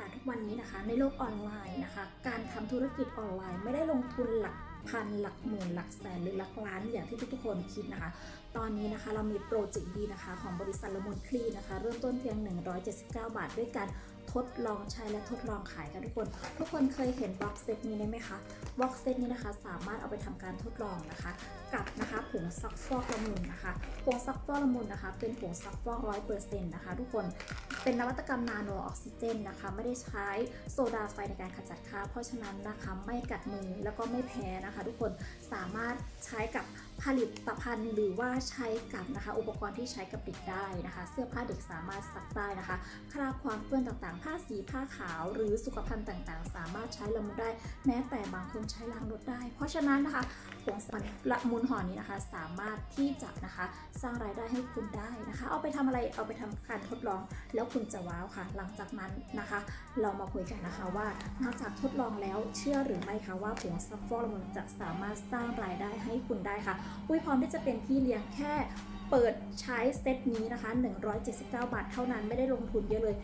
ค่ะ ทุกวันนี้นะคะ ในโลกออนไลน์นะคะ การทำธุรกิจออนไลน์ไม่ได้ลงทุนหลักพันหลักหมื่นหลักแสนหรือหลักล้านอย่างที่ทุกๆคนคิดนะคะ ตอนนี้นะคะเรามีโปรเจกต์ดีนะคะ ของบริษัทละมุนคลีนะคะ เริ่มต้นเพียง 179 บาท ด้วยการทดลองใช้และทดลองขายกันทุกคน ทุกคนเคยเห็นบ็อกเซตนี้ไหมคะ บ็อกเซตนี้นะคะ สามารถเอาไปทำการทดลองนะคะ กับนะคะผงซักฟอกละมุนนะคะผงซักฟอกละมุนนะคะ เป็นผงซักฟอกร้อยเปอร์เซ็นต์นะคะทุกคนเป็นนวัตกรรมนาโนออกซิเจนนะคะ ไม่ได้ใช้โซดาไฟในการขจัดคราบเพราะฉะนั้นนะคะไม่กัดมือแล้วก็ไม่แพ้นะคะ ทุกคนสามารถใช้กับผลิตภัณฑ์หรือว่าใช้กับนะคะอุปกรณ์ที่ใช้กับเด็กได้นะคะ เสื้อผ้าเด็กสามารถซักได้นะคะ คราบความเปื้อนต่างๆ ผ้าสีผ้าขาว หรือสุขภัณฑ์ต่างๆ สามารถใช้ละมุนได้แม้แต่บางคนใช้ล้างรถได้ เพราะฉะนั้นนะคะผงสันละมุนห่อนี้นะคะ สามารถที่จะนะคะสร้างรายได้ให้คุณได้นะคะ เอาไปทำอะไรเอาไปทำการทดลอง แล้วคุณจะว้าวค่ะ หลังจากนั้นนะคะ เรามาคุยกันนะคะว่านอกจากทดลองแล้วเชื่อหรือไม่คะว่าผงซักฟอกละมุนจะสามารถสร้างรายได้ให้คุณได้ค่ะปุ้ยพร้อมที่จะเป็นพี่เลี้ยงแค่ เปิดใช้เซตนี้นะคะ 179 บาท เท่านั้นไม่ได้ลงทุนเยอะเลย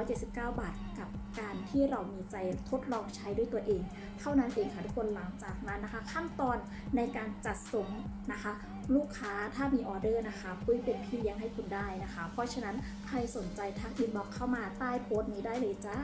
179 บาทกับการที่เรามีใจทดลองใช้ด้วยตัวเอง เท่านั้นเองค่ะทุกคนหลังจากนั้นนะคะ ขั้นตอนในการจัดส่งนะคะ ลูกค้าถ้ามีออเดอร์นะคะปุ้ยเป็นพี่เลี้ยงให้คุณได้นะคะ เพราะฉะนั้นใครสนใจทักอินบ็อกเข้ามาใต้โพสต์นี้ได้เลยจ้า